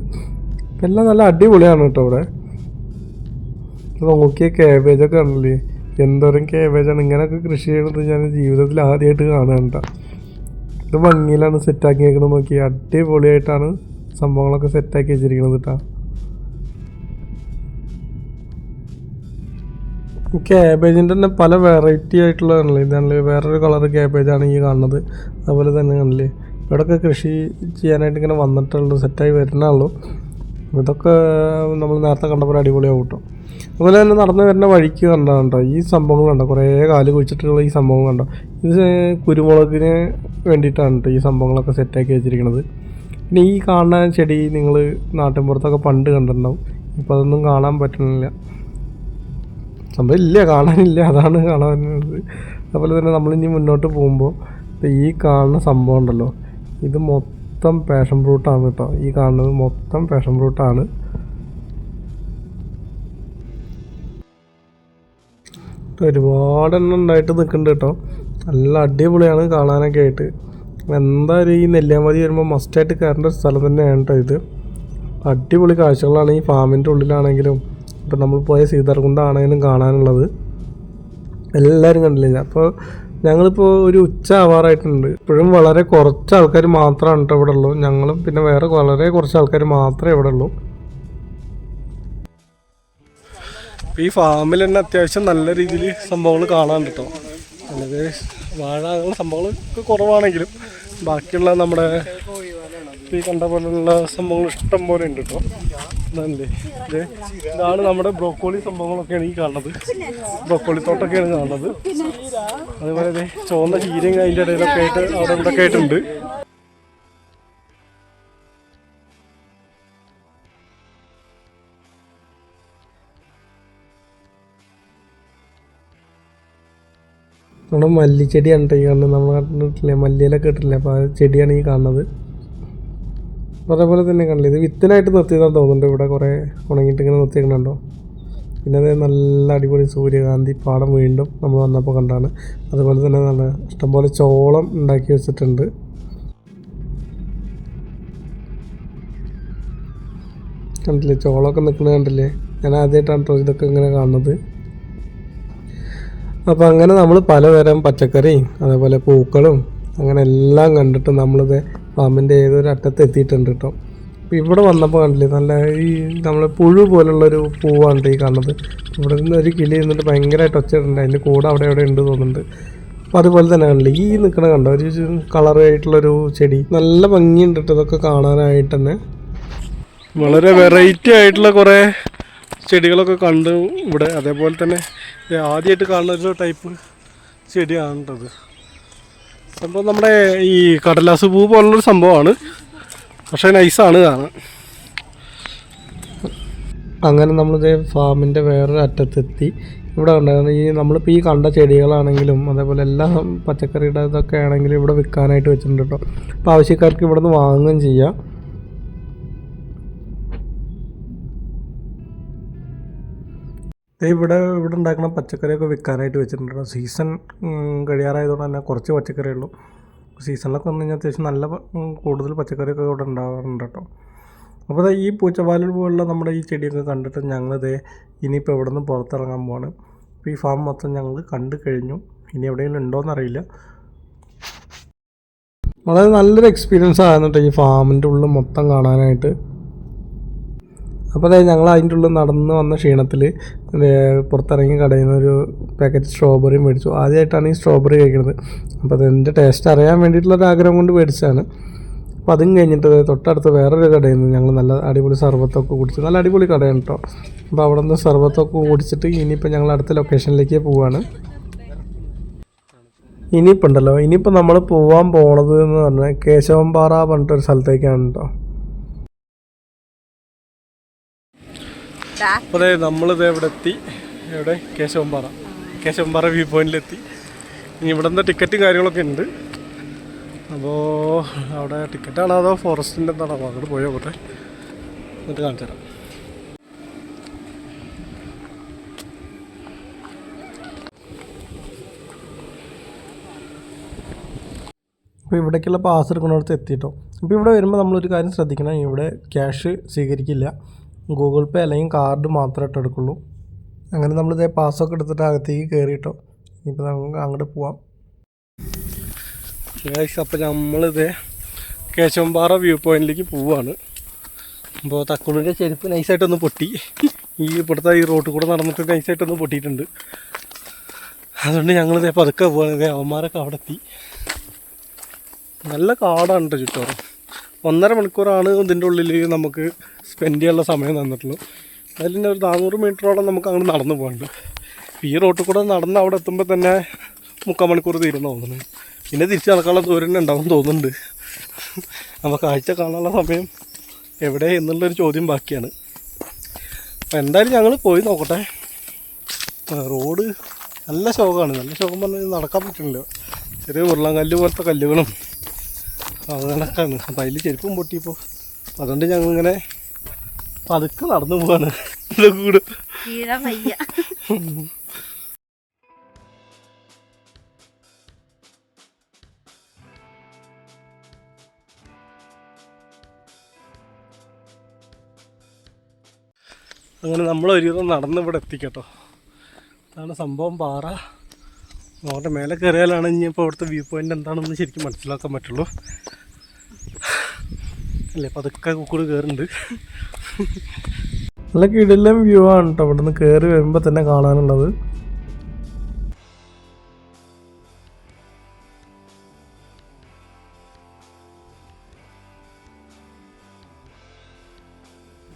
Speaker 1: എല്ലാം നല്ല അടിപൊളിയാണ് കേട്ടോ ഇവിടെ നോക്കിയ ഒക്കെ ആണല്ലേ എന്തോരം കാബേജാണ് ഇങ്ങനെയൊക്കെ കൃഷി ചെയ്യണത് ഞാൻ ജീവിതത്തിൽ ആദ്യമായിട്ട് കാണാൻ ഇത് ഭംഗിയിലാണ് സെറ്റാക്കി വെക്കണത് നോക്കി അടിപൊളിയായിട്ടാണ് സംഭവങ്ങളൊക്കെ സെറ്റാക്കി വെച്ചിരിക്കുന്നത് കേട്ടോ. ക്യാബേജിന്റെ തന്നെ പല വെറൈറ്റി ആയിട്ടുള്ളതാണല്ലേ ഇതാണല്ലേ വേറൊരു കളർ ക്യാബേജാണ് ഈ കാണുന്നത്. അതുപോലെ തന്നെ ആണല്ലേ ഇവിടെയൊക്കെ കൃഷി ചെയ്യാനായിട്ട് ഇങ്ങനെ വന്നിട്ടുള്ളൂ സെറ്റായി വരുന്നുള്ളൂ ഇതൊക്കെ നമ്മൾ നേരത്തെ കണ്ടപ്പോൾ അടിപൊളിയാവും കേട്ടോ അതുപോലെ തന്നെ നടന്നു വരുന്ന വഴിക്ക് കണ്ടോ ഈ സംഭവങ്ങൾ കണ്ടോ? കുറേ കാൽ കുഴിച്ചിട്ടുള്ള ഈ സംഭവം കണ്ടോ? ഇത് കുരുമുളകിന് വേണ്ടിയിട്ടാണ് കേട്ടോ ഈ സംഭവങ്ങളൊക്കെ സെറ്റാക്കി വെച്ചിരിക്കുന്നത്. പിന്നെ ഈ കാണുന്ന ചെടി നിങ്ങൾ നാട്ടിൻപുറത്തൊക്കെ പണ്ട് കണ്ടിട്ടുണ്ടാവും. ഇപ്പോൾ അതൊന്നും കാണാൻ പറ്റുന്നില്ല. സംഭവം ഇല്ല കാണാനില്ല. അതാണ് വരുന്നത്. അതുപോലെ തന്നെ നമ്മളിനി മുന്നോട്ട് പോകുമ്പോൾ ഇപ്പം ഈ കാണുന്ന സംഭവം ഉണ്ടല്ലോ. ഇത് മൊത്തം പാഷൻ ഫ്രൂട്ടാണ് കേട്ടോ ഈ കാണുന്നത് മൊത്തം പാഷൻ ഫ്രൂട്ടാണ് ഒരുപാട് എണ്ണം ഉണ്ടായിട്ട് നിൽക്കുന്നുണ്ട് കേട്ടോ നല്ല അടിപൊളിയാണ് കാണാനൊക്കെ ആയിട്ട്. എന്തായാലും ഈ നെല്ലിയാമ്പതി വരുമ്പോൾ മസ്റ്റായിട്ട് കയറേണ്ട ഒരു സ്ഥലം തന്നെയാണ് കേട്ടോ ഇത്. അടിപൊളി കാഴ്ചകളാണ് ഈ ഫാമിന്റെ ഉള്ളിലാണെങ്കിലും ഇപ്പം നമ്മൾ പോയ സീതാർകുണ്ടാണെങ്കിലും കാണാനുള്ളത്. എല്ലാവരും കണ്ടില്ല? അപ്പോൾ ഞങ്ങളിപ്പോൾ ഒരു ഉച്ച ആവാറായിട്ടുണ്ട്. ഇപ്പോഴും വളരെ കുറച്ച് ആൾക്കാർ മാത്രമാണ് കേട്ടോ ഇവിടെ ഉള്ളൂ ഞങ്ങളും പിന്നെ വേറെ വളരെ കുറച്ച് ആൾക്കാർ മാത്രമേ ഇവിടെ ഉള്ളൂ
Speaker 2: ഈ ഫാമിൽ തന്നെ അത്യാവശ്യം നല്ല രീതിയിൽ സംഭവങ്ങൾ കാണാൻ കേട്ടോ അതായത് വാഴ അങ്ങനെ സംഭവങ്ങളൊക്കെ കുറവാണെങ്കിലും ബാക്കിയുള്ള നമ്മുടെ ഈ കണ്ട പോലുള്ള സംഭവങ്ങൾ ഇഷ്ടം പോലെ ഉണ്ട് കേട്ടോ ഇത് ഇതാണ് നമ്മുടെ ബ്രോക്കോളി സംഭവങ്ങളൊക്കെയാണ് ഈ കാണുന്നത്. ബ്രോക്കോളി തോട്ടൊക്കെയാണ് കാണുന്നത്. അതുപോലെ അതെ ചുവന്ന ചീരയും അതിന്റെ ഇടയിലൊക്കെ ആയിട്ട് അവിടെ ഇവിടെ ഒക്കെ ആയിട്ടുണ്ട്.
Speaker 1: നമ്മുടെ മല്ലിച്ചെടിയാണ് കേട്ടോ ഈ കാണുന്നത്. നമ്മൾ കണ്ടിട്ടില്ലേ മല്ലിയിലൊക്കെ ഇട്ടില്ലേ അപ്പോൾ ആ ചെടിയാണ് ഈ കാണുന്നത്. അതേപോലെ തന്നെ കണ്ടില്ല ഇത് വിത്തിനായിട്ട് നിർത്തിയതാണെന്ന് തോന്നുന്നുണ്ട് ഇവിടെ കുറേ ഉണങ്ങിയിട്ട് ഇങ്ങനെ നിർത്തിയേക്കണുണ്ടോ? പിന്നെ അതേ നല്ല അടിപൊളി സൂര്യകാന്തി പാടം വീണ്ടും നമ്മൾ വന്നപ്പോൾ കണ്ടാണ്. അതുപോലെ തന്നെ നല്ല ഇഷ്ടംപോലെ ചോളം ഉണ്ടാക്കി വെച്ചിട്ടുണ്ട്. കണ്ടില്ലേ ചോളമൊക്കെ നിൽക്കുന്നത് കണ്ടില്ലേ? ഞാൻ ആദ്യമായിട്ടാണ് കേട്ടോ ഇതൊക്കെ ഇങ്ങനെ കാണുന്നത്. അപ്പോൾ അങ്ങനെ നമ്മൾ പലതരം പച്ചക്കറിയും അതേപോലെ പൂക്കളും അങ്ങനെ എല്ലാം കണ്ടിട്ട് നമ്മളിത് ഫാമിന്റെ ഏതൊരു അറ്റത്ത് എത്തിയിട്ടുണ്ട് കേട്ടോ അപ്പോൾ ഇവിടെ വന്നപ്പോൾ കണ്ടില്ലേ നല്ല ഈ നമ്മൾ പുഴു പോലുള്ളൊരു പൂവാണ് ഈ കാണുന്നത്. ഇവിടെ നിന്ന് ഒരു കിളി നിന്നിട്ട് ഭയങ്കരമായിട്ട് ഒച്ചയിട്ടുണ്ട് അതിന്റെ കൂടെ അവിടെ എവിടെ ഉണ്ട് തോന്നുന്നുണ്ട്. അപ്പോൾ അതുപോലെ തന്നെ കണ്ടില്ലേ ഈ നിൽക്കണ കണ്ടോ ഒരു കളർ കളറായിട്ടുള്ളൊരു ചെടി. നല്ല ഭംഗിയുണ്ട് കേട്ടോ ഇതൊക്കെ കാണാനായിട്ട് തന്നെ.
Speaker 2: വളരെ വെറൈറ്റി ആയിട്ടുള്ള കുറേ ചെടികളൊക്കെ കണ്ടു ഇവിടെ. അതേപോലെ തന്നെ ആദ്യമായിട്ട് കാണുന്ന ഒരു ടൈപ്പ് ചെടിയാണ് കേട്ടത് സംഭവം നമ്മുടെ ഈ കടലാസ് പൂ പോലുള്ളൊരു സംഭവമാണ്. പക്ഷേ നൈസാണ് കാണാൻ
Speaker 1: അങ്ങനെ നമ്മളിത് ഫാമിന്റെ വേറൊരു അറ്റത്തെത്തി. ഇവിടെ ഉണ്ടായിരുന്നു ഈ നമ്മളിപ്പോൾ ഈ കണ്ട ചെടികളാണെങ്കിലും അതേപോലെ എല്ലാ പച്ചക്കറിയുടെ ഇതൊക്കെ ആണെങ്കിലും ഇവിടെ വിൽക്കാനായിട്ട് വെച്ചിട്ടുണ്ട് കേട്ടോ അപ്പോൾ ആവശ്യക്കാർക്ക് ഇവിടെ നിന്ന് വാങ്ങുകയും ചെയ്യാം. ഇവിടെ ഇവിടെ ഉണ്ടാക്കുന്ന പച്ചക്കറിയൊക്കെ വിൽക്കാനായിട്ട് വെച്ചിട്ടുണ്ട്. സീസൺ കഴിയാറായതുകൊണ്ട് തന്നെ കുറച്ച് പച്ചക്കറി ഉള്ളൂ. സീസണിലൊക്കെ വന്നു കഴിഞ്ഞാൽ അത്യാവശ്യം നല്ല കൂടുതൽ പച്ചക്കറിയൊക്കെ ഇവിടെ ഉണ്ടാവാറുണ്ട് കേട്ടോ. അപ്പോൾ ഈ പൂച്ചപ്പാലൽ പോലുള്ള നമ്മുടെ ഈ ചെടിയൊക്കെ കണ്ടിട്ട് ഞങ്ങളിത് ഇനിയിപ്പോൾ ഇവിടെ നിന്ന് പുറത്തിറങ്ങാൻ പോവാണ്. അപ്പോൾ ഈ ഫാം മൊത്തം ഞങ്ങൾ കണ്ടു കഴിഞ്ഞു. ഇനി എവിടെയെങ്കിലും ഉണ്ടോയെന്നറിയില്ല വളരെ നല്ലൊരു എക്സ്പീരിയൻസ് ആയിരുന്നു കേട്ടോ ഈ ഫാമിന്റെ ഉള്ളിൽ മൊത്തം കാണാനായിട്ട്. അപ്പോൾ അതായത് ഞങ്ങൾ അതിന്റെ ഉള്ളിൽ നടന്ന് വന്ന ക്ഷീണത്തിൽ പുറത്തിറങ്ങി കടയിൽ നിന്ന് ഒരു പാക്കറ്റ് സ്ട്രോബെറി മേടിച്ചു. ആദ്യമായിട്ടാണ് ഈ സ്ട്രോബെറി കഴിക്കുന്നത് അപ്പോൾ അതിന്റെ ടേസ്റ്റ് അറിയാൻ വേണ്ടിയിട്ടുള്ള ഒരു ആഗ്രഹം കൊണ്ട് മേടിച്ചാണ് അപ്പോൾ അതും കഴിഞ്ഞിട്ട് തൊട്ടടുത്ത് വേറൊരു കടയിൽ നിന്ന് ഞങ്ങൾ നല്ല അടിപൊളി സർബത്തൊക്കെ കുടിച്ചു നല്ല അടിപൊളി കടയാണ് കേട്ടോ അപ്പോൾ അവിടെ നിന്ന് സർബത്തൊക്കെ കുടിച്ചിട്ട് ഇനിയിപ്പോൾ ഞങ്ങൾ അടുത്ത ലൊക്കേഷനിലേക്ക് പോവുകയാണ് ഇനിയിപ്പോൾ ഉണ്ടല്ലോ ഇനിയിപ്പോൾ നമ്മൾ പോകാൻ പോണത് എന്ന് പറഞ്ഞാൽ കേശവമ്പാറ പറഞ്ഞിട്ടൊരു സ്ഥലത്തേക്കാണ് കേട്ടോ
Speaker 2: അതെ നമ്മളിത് ഇവിടെ എത്തി എവിടെ? കേശവമ്പാറ. കേശവമ്പാറ വ്യൂ പോയിന്റിലെത്തി. ഇനി ഇവിടെ നിന്ന് ടിക്കറ്റും കാര്യങ്ങളൊക്കെ ഉണ്ട്. അപ്പോൾ അവിടെ ടിക്കറ്റാണോ അതോ ഫോറസ്റ്റിന്റെ എന്താണോ? അങ്ങോട്ട് പോയോ പോട്ടെ എന്നിട്ട് കാണിച്ചു തരാം.
Speaker 1: അപ്പോൾ ഇവിടേക്കുള്ള പാസ് എടുക്കുന്നിടത്ത് എത്തിയിട്ടോ. അപ്പോൾ ഇവിടെ വരുമ്പോൾ നമ്മളൊരു കാര്യം ശ്രദ്ധിക്കണം. ഇവിടെ ക്യാഷ് സ്വീകരിക്കില്ല. ഗൂഗിൾ പേ അല്ലെങ്കിൽ കാർഡ് മാത്രമായിട്ട് എടുക്കുള്ളൂ. അങ്ങനെ നമ്മളിതേ പാസ്സൊക്കെ എടുത്തിട്ട് അകത്തേക്ക് കയറിയിട്ടോ ഇപ്പോൾ നമുക്ക് അങ്ങോട്ട് പോവാം.
Speaker 2: അപ്പോൾ നമ്മളിതേ കേശവമ്പാറ വ്യൂ പോയിന്റിലേക്ക് പോവാണ്. അപ്പോൾ തക്കുളിന്റെ ചെരുപ്പ് നൈസായിട്ടൊന്ന് പൊട്ടി. ഈ ഇവിടുത്തെ ഈ റോട്ടിൽ കൂടെ നടന്നിട്ട് നൈസായിട്ടൊന്ന് പൊട്ടിയിട്ടുണ്ട്. അതുകൊണ്ട് ഞങ്ങളിത് പതുക്കെ പോവാണ്. അവന്മാരൊക്കെ അവിടെ എത്തി. നല്ല കാടാണ് കേട്ടോ ചുറ്റോറം. ഒന്നര മണിക്കൂറാണ് ഇതിന്റെ ഉള്ളിൽ നമുക്ക് സ്പെൻഡ് ചെയ്യാനുള്ള സമയം തന്നിട്ടുള്ളൂ. അതിൽ ഒരു നാനൂറ് മീറ്ററോളം നമുക്ക് അങ്ങോട്ട് നടന്നു പോകാനുണ്ട്. ഈ റോട്ടിൽ കൂടെ നടന്ന് അവിടെ എത്തുമ്പോൾ തന്നെ മുക്കാൽ മണിക്കൂർ തീരുന്ന തോന്നുന്നു. പിന്നെ തിരിച്ച് നടക്കാനുള്ള ദൂരം ഉണ്ടാവും തോന്നുന്നുണ്ട്. അപ്പോൾ കാഴ്ച കാണാനുള്ള സമയം എവിടെ എന്നുള്ളൊരു ചോദ്യം ബാക്കിയാണ്. അപ്പോൾ എന്തായാലും ഞങ്ങൾ പോയി നോക്കട്ടെ. റോഡ് നല്ല ശോകമാണ്. നല്ല ശോകം പറഞ്ഞാൽ നടക്കാൻ പറ്റുന്നില്ല ചെറിയ ഉരുളങ്കല്ല് പോലത്തെ കല്ലുകളും അങ്ങനെയൊക്കെയാണ് അപ്പം അതിൽ ചെരുപ്പും പൊട്ടിയപ്പോൾ അതുകൊണ്ട് ഞങ്ങളിങ്ങനെ പതുക്കെ നടന്നു പോവാണ്. കൂടെ. അങ്ങനെ നമ്മളൊരു ഒരു വിധം നടന്ന് ഇവിടെ എത്തിക്കട്ടോ. അതാണ് സംഭവം പാറ. നോട്ടെ മേലെ കയറിയാലാണ് ഇനി ഇപ്പോൾ അവിടുത്തെ വ്യൂ പോയിന്റ് എന്താണെന്ന് ശരിക്കും മനസ്സിലാക്കാൻ പറ്റുള്ളൂ. അല്ലേ? പതുക്കെ കൂടെ കയറുന്നുണ്ട്.
Speaker 1: നല്ല കിടിലം വ്യൂ ആണ് കേട്ടോ അവിടെ നിന്ന് കയറി വരുമ്പോൾ തന്നെ കാണാനുള്ളത്.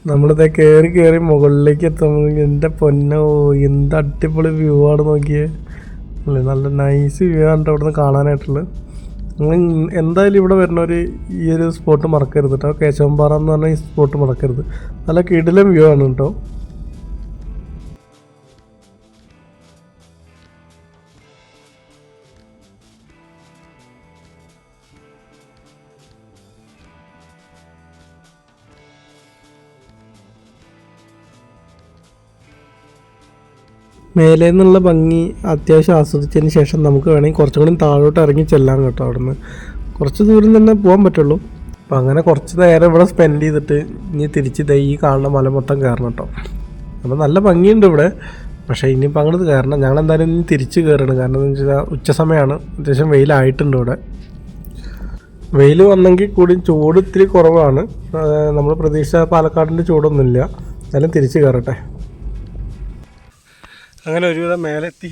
Speaker 1: നമ്മളിതേ കയറി കയറി മുകളിലേക്ക് എത്തുമ്പോൾ എന്റെ പൊന്നോ എന്ത് അടിപൊളി വ്യൂ ആണ് നോക്കിയേ. അല്ലേ? നല്ല നൈസ് വ്യൂ ആണ് അവിടെ നിന്ന് കാണാനായിട്ടുള്ളത്. നിങ്ങൾ എന്തായാലും ഇവിടെ വരുന്നവർ ഈ ഒരു സ്പോട്ട് മറക്കരുത് കേട്ടോ. കേശവമ്പാറ എന്ന് പറഞ്ഞ ഈ സ്പോട്ട് മറക്കരുത്. നല്ല കിടിലം വ്യൂ ആണ് കേട്ടോ. മേലെ നിന്നുള്ള ഭംഗി അത്യാവശ്യം ആസ്വദിച്ചതിന് ശേഷം നമുക്ക് വേണമെങ്കിൽ കുറച്ചും കൂടി താഴോട്ട് ഇറങ്ങി ചെല്ലാൻ കേട്ടോ അവിടുന്ന്. കുറച്ച് ദൂരം തന്നെ പോകാൻ പറ്റുള്ളൂ. അപ്പം അങ്ങനെ കുറച്ച് നേരം ഇവിടെ സ്പെൻഡ് ചെയ്തിട്ട് ഇനി തിരിച്ച് ദൈ ഈ കാണുന്ന മല മൊത്തം കയറണം കേട്ടോ. അപ്പോൾ നല്ല ഭംഗിയുണ്ട് ഇവിടെ. പക്ഷേ ഇനിയിപ്പോൾ അങ്ങോട്ട് കയറണം. ഞങ്ങൾ എന്തായാലും ഇനി തിരിച്ച് കയറണം. കാരണം എന്താ വെച്ചാൽ ഉച്ച സമയമാണ്. അത്യാവശ്യം വെയിലായിട്ടുണ്ട് ഇവിടെ. വെയിൽ വന്നെങ്കിൽ കൂടി ചൂട് ഇത്തിരി കുറവാണ്. നമ്മൾ പ്രതീക്ഷിച്ച പാലക്കാടിന്റെ ചൂടൊന്നുമില്ല. എന്നാലും തിരിച്ച് കയറട്ടെ.
Speaker 2: അങ്ങനെ ഒരുവിധം മേലെത്തി.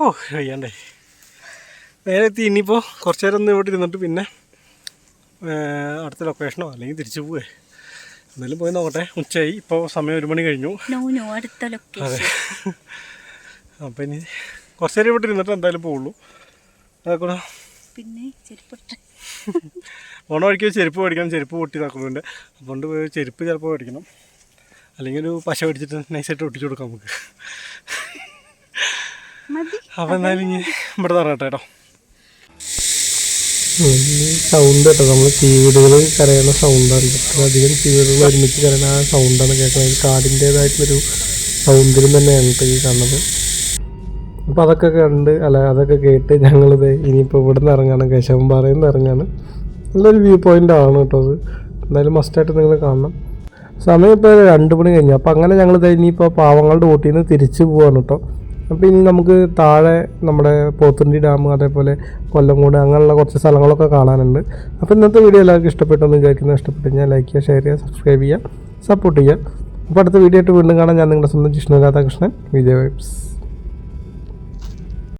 Speaker 2: ഓ വയ്യാണ്ടേ മേലെത്തി ഇനിയിപ്പോൾ കുറച്ച് നേരം ഒന്ന് ഇവിടെ ഇരുന്നിട്ട് പിന്നെ അടുത്ത ലൊക്കേഷനോ അല്ലെങ്കിൽ തിരിച്ചു പോവേ. എന്തായാലും പോയി നോക്കട്ടെ. ഉച്ചയായി. ഇപ്പോൾ സമയം ഒരു മണി കഴിഞ്ഞു.
Speaker 3: ലൊക്കേഷൻ
Speaker 2: അപ്പം ഇനി കുറച്ച് നേരം ഇവിടെ ഇരുന്നിട്ട് എന്തായാലും പോവുള്ളൂ. അതൊക്കെ
Speaker 3: പിന്നെ
Speaker 2: ഓണ വഴിക്ക് ചെരുപ്പ് മേടിക്കണം. ചെരുപ്പ് പൊട്ടി താക്കുന്നുണ്ട് അതുകൊണ്ട് പോയി ചെരുപ്പ് ചിലപ്പോൾ മേടിക്കണം. അല്ലെങ്കിൽ ഒരു പശ പിടിച്ചിട്ട് നൈസായിട്ട് ഒട്ടിച്ചു കൊടുക്കാം നമുക്ക്.
Speaker 3: മതി.
Speaker 2: എന്നാലും എന്തായാലും ഇനി ഇവിടെ തറട്ടെ കേട്ടോ.
Speaker 1: സൗണ്ട് കേട്ടോ. നമ്മൾ ചീവീടുകൾ കരയുന്ന സൗണ്ടാണ് അധികം ചീവീടുകൾ ഒരുമിച്ച് കരയുന്ന ആ സൗണ്ടാണ് കേൾക്കുന്നത്. കാടിന്റേതായിട്ടുള്ളൊരു സൗന്ദര്യം തന്നെയാണ് കേട്ടോ ഈ കാണുന്നത്. അപ്പം അതൊക്കെ കണ്ട് അല്ല അതൊക്കെ കേട്ട് ഞങ്ങളിത് ഇനിയിപ്പോൾ ഇവിടെ നിന്ന് ഇറങ്ങാണ്. കേശവൻപാറയിൽ നിന്ന് ഇറങ്ങാണ്. നല്ലൊരു വ്യൂ പോയിന്റ് ആണ് കേട്ടോ അത്. എന്തായാലും മസ്റ്റായിട്ട് നിങ്ങൾ കാണണം. സമയം ഇപ്പോൾ രണ്ട് മണി കഴിഞ്ഞു. അപ്പോൾ അങ്ങനെ ഞങ്ങൾ ഇനിയിപ്പോൾ പാവങ്ങളുടെ ഓട്ടിൽ നിന്ന് തിരിച്ചു പോവാണ് കേട്ടോ അപ്പോൾ ഇനി നമുക്ക് താഴെ നമ്മുടെ പോത്തുണ്ടി ഡാം അതേപോലെ കൊല്ലംകോട് അങ്ങനെയുള്ള കുറച്ച് സ്ഥലങ്ങളൊക്കെ കാണാനുണ്ട്. അപ്പോൾ ഇന്നത്തെ വീഡിയോ എല്ലാവർക്കും ഇഷ്ടപ്പെട്ടെന്ന് വിചാരിക്കുന്നത് ഇഷ്ടപ്പെട്ട് കഴിഞ്ഞാൽ ലൈക്ക് ചെയ്യുക ഷെയർ ചെയ്യുക സബ്സ്ക്രൈബ് ചെയ്യുക സപ്പോർട്ട് ചെയ്യുക. അപ്പോൾ അടുത്ത വീഡിയോ ആയിട്ട് വീണ്ടും കാണാൻ ഞാൻ നിങ്ങളുടെ സ്വന്തം ജിഷ്ണു രാധാകൃഷ്ണൻ. വിജയ് വൈബ്സ്.